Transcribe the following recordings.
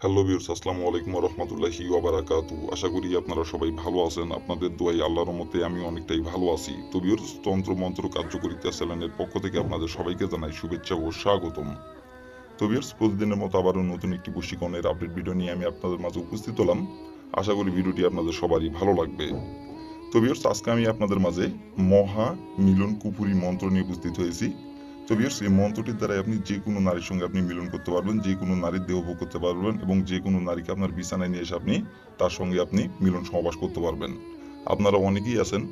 Hello বিউর্স আসসালামু আলাইকুম রহমতুল্লাহি ওবারাকাতু আশা করি আপনারা সবাই ভালো আছেন আপনাদের দোয়াই আল্লাহর মতে আমি অনেকটাই ভালো আছি তো বিউর্স তন্ত্র মন্ত্র কার্যকরিতা চ্যানেলের পক্ষ থেকে আপনাদের সবাইকে জানাই শুভেচ্ছা ও স্বাগতম। তো বিউর্স প্রতিদিনের মতো আবারও নতুন একটি বশীকরণের আপডেট ভিডিও নিয়ে আমি আপনাদের মাঝে উপস্থিত হলাম। আশা করি ভিডিওটি আপনাদের সবারই ভালো লাগবে। তো বিউর্স আজকে আমি আপনাদের মাঝে মহা মিলন কুপুরি মন্ত্র নিয়ে উপস্থিত হয়েছি। তো বিয়ার্স এই মন্ত্রটির দ্বারাই আপনি যে কোনো নারীর সঙ্গে আপনি মিলন করতে পারবেন, যে কোনো নারীর দেহ ভোগ করতে পারবেন এবং যে কোনো নারীকে আপনার বিছানায় নিয়ে এসে আপনি তার সঙ্গে আপনি মিলন সমাবাস করতে পারবেন। আপনারা অনেকেই আছেন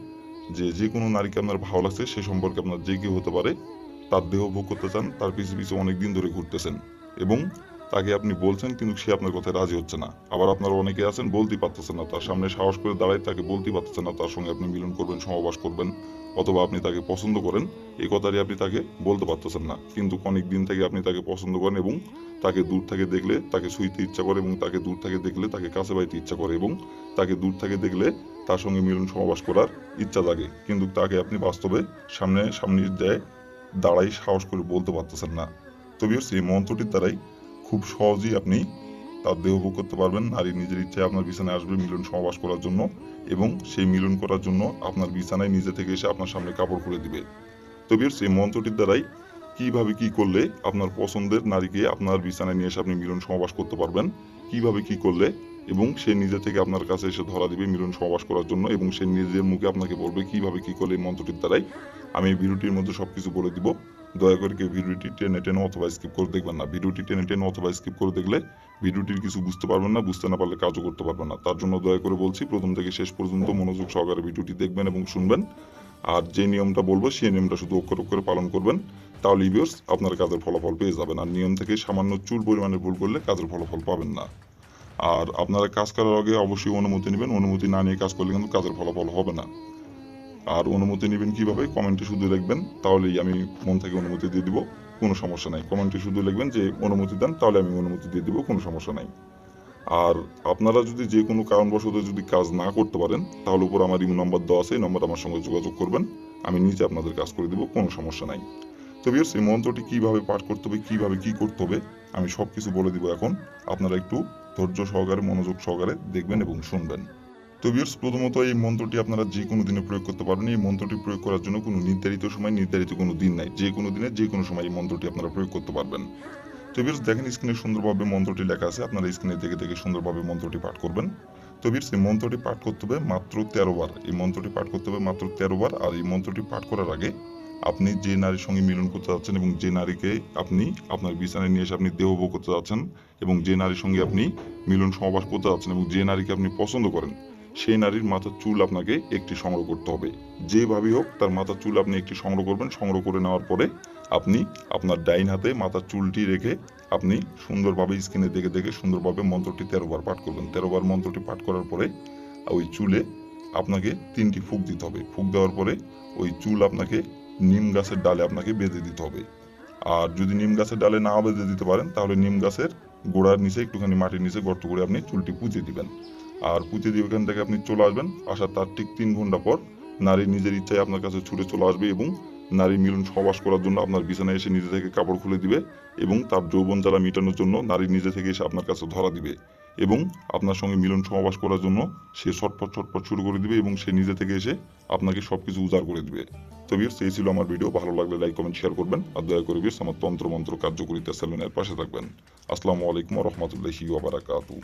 যে যে কোনো নারীকে আপনার ভালো লাগছে সে সম্পর্কে আপনার যে কেউ হতে পারে, তার দেহ ভোগ করতে চান, তার পিছু পিছু অনেক দিন ধরে ঘুরতেছেন এবং তাকে আপনি বলছেন, কিন্তু সে আপনার কথায় রাজি হচ্ছে না। আবার আপনারা অনেকে আছেন, বলতেই পারতেছেন না। তার সামনে সাহস করে দাঁড়ায় তাকে বলতেই পারতেছেন না। তার সঙ্গে আপনি মিলন করবেন সহবাস করবেন, অথবা আপনি তাকে পছন্দ করেন এই কথাটি আপনি তাকে বলতে পারতেছেন না। কিন্তু অনেক দিন থেকে আপনি তাকে পছন্দ করেন এবং তাকে দূর থেকে দেখলে তাকে শুইতে ইচ্ছা করে এবং তাকে দূর থেকে দেখলে তাকে কাছে পাইতে ইচ্ছা করে এবং তাকে দূর থেকে দেখলে তার সঙ্গে মিলন সমাবাস করার ইচ্ছা জাগে। কিন্তু তাকে আপনি বাস্তবে সামনে সামনে দেয় দাঁড়াই সাহস করে বলতে পারতেছেন না। তবে এই মন্ত্রটির দ্বারাই খুব সহজেই আপনি তার দেহ ভোগ করতে পারবেন। নারী নিজের ইচ্ছায় আপনার বিছানায় আসবে মিলন সমাবাস করার জন্য এবং সেই মিলন করার জন্য আপনার বিছানায় নিজে থেকে এসে আপনার সামনে কাপড় খুলে দিবে। তবে সেই মন্ত্রটির দ্বারাই কীভাবে কি করলে আপনার পছন্দের নারীকে আপনার বিছানায় নিয়ে এসে আপনি মিলন সমাবাস করতে পারবেন, কীভাবে কি করলে এবং সে নিজে থেকে আপনার কাছে এসে ধরা দিবে মিলন সমাবাস করার জন্য এবং সে নিজের মুখে আপনাকে বলবে কীভাবে কি করলে এই মন্ত্রটির দ্বারাই। আমি এই ভিডিওটির মধ্যে সব কিছু বলে দিব। দয়া করে কেউ ভিডিওটি টেনে টেনে অথবা স্কিপ করে দেখবেন না। ভিডিওটি টেনে টেনে অথবা স্কিপ করে দেখলে ভিডিওটির কিছু বুঝতে পারবেন না, বুঝতে না পারলে কাজও করতে পারবেন না। তার জন্য দয়া করে বলছি, প্রথম থেকে শেষ পর্যন্ত মনোযোগ সহকারে ভিডিওটি দেখবেন এবং শুনবেন। আর যে নিয়মটা বলব, সেই নিয়মটা শুধু অক্ষর অক্ষরে পালন করবেন। তাহলে ইভিয়ার্স আপনার কাজের ফলাফল পেয়ে যাবেন। আর নিয়ম থেকে সামান্য চুল পরিমাণে ভুল করলে কাজের ফলাফল পাবেন না। আর আপনারা কাজ করার আগে অবশ্যই অনুমতি নেবেন। অনুমতি না নিয়ে কাজ করলে কিন্তু কাজের ফলাফল হবে না। আর অনুমতি নেবেন কীভাবে? কমেন্টে শুধু লিখবেন, তাহলেই আমি মন থেকে অনুমতি দিয়ে দিব, কোনো সমস্যা নাই। কমেন্টে শুধু লিখবেন যে অনুমতি দেন, তাহলে আমি অনুমতি দিয়ে দিব, কোনো সমস্যা নাই। আর আপনারা যদি যে কোনো কারণবশত যদি কাজ না করতে পারেন, তাহলে উপর আমার ইমো নম্বর দেওয়া আছে, এই নম্বর আমার সঙ্গে যোগাযোগ করবেন, আমি নিজে আপনাদের কাজ করে দেবো, কোনো সমস্যা নাই। তো বিয়ার্স এই মন্ত্রটি কীভাবে পাঠ করতে হবে, কীভাবে কী করতে হবে, আমি সব কিছু বলে দিব এখন। আপনারা একটু ধৈর্য সহকারে, মনোযোগ সহকারে দেখবেন এবং শুনবেন। তো বিয়ার্স প্রথমত এই মন্ত্রটি আপনারা যে কোনো দিনে প্রয়োগ করতে পারবেন। এই মন্ত্রটি প্রয়োগ করার জন্য কোনো নির্ধারিত সময়, নির্ধারিত কোনো দিন নাই। যে কোনো দিনে, যে কোনো সময় এই মন্ত্রটি আপনারা প্রয়োগ করতে পারবেন। তো বিয়ার্স দেখেন স্ক্রিনে সুন্দরভাবে মন্ত্রটি লেখা আছে। আপনারা স্ক্রিনে দেখে দেখে সুন্দরভাবে মন্ত্রটি পাঠ করবেন। তো বিয়ার্স এই মন্ত্রটি পাঠ করতে হবে মাত্র তেরো বার। এই মন্ত্রটি পাঠ করতে হবে মাত্র তেরো বার। আর এই মন্ত্রটি পাঠ করার আগে আপনি যে নারীর সঙ্গে মিলন করতে যাচ্ছেন এবং যে নারীকে আপনি আপনার বিছানায় নিয়ে এসে আপনি দেহভোগ করতে যাচ্ছেন এবং যে নারীর সঙ্গে আপনি মিলন সহবাস করতে যাচ্ছেন এবং যে নারীকে আপনি পছন্দ করেন সেই নারীর মাথার চুল আপনাকে একটি সংগ্রহ করতে হবে। যেভাবেই হোক, তার মাথার চুল আপনি একটি সংগ্রহ করবেন। সংগ্রহ করে নেওয়ার পরে আপনি আপনার ডাইন হাতে মাথার চুলটি রেখে আপনি সুন্দরভাবে স্ক্রিনে দেখে দেখে সুন্দরভাবে মন্ত্রটি তেরো বার পাঠ করবেন। তেরো বার মন্ত্রটি পাঠ করার পরে ওই চুলে আপনাকে তিনটি ফুক দিতে হবে। ফুক দেওয়ার পরে ওই চুল আপনাকে নিম গাছের ডালে আপনাকে বেঁধে দিতে হবে। আর যদি নিম গাছের ডালে না বেঁধে দিতে পারেন, তাহলে নিম গাছের গোড়ার নিচে একটুখানি মাটির নিচে গর্ত করে আপনি চুলটি পুঁতে দিবেন। আর পুঁতে দিয়ে ওখান থেকে আপনি চলে আসবেন। আসার তার ঠিক তিন ঘণ্টা পর নারী নিজের ইচ্ছায় আপনার কাছে ছুটে চলে আসবে এবং নারী মিলন সহবাস করার জন্য আপনার বিছানায় এসে নিজে থেকে কাপড় খুলে দিবে এবং তার যৌবন জ্বালা মেটানোর জন্য নারী নিজে থেকে এসে আপনার কাছে ধরা দিবে এবং আপনার সঙ্গে মিলন সহবাস করার জন্য সে ছটপট ছটপট শুরু করে দিবে এবং সে নিজে থেকে এসে আপনাকে সব কিছু উজাড় করে দিবে। তো বিয়ার্স এই ছিল আমার ভিডিও ভালো লাগলে লাইক কমেন্ট শেয়ার করবেন। আর দয়া করে বিয়ার্স আমার তন্ত্র মন্ত্র কার্যকরিতা সেলুনের পাশে থাকবেন। আসসালামু আলাইকুম রহমতুল্লাহি ওবারাকাতু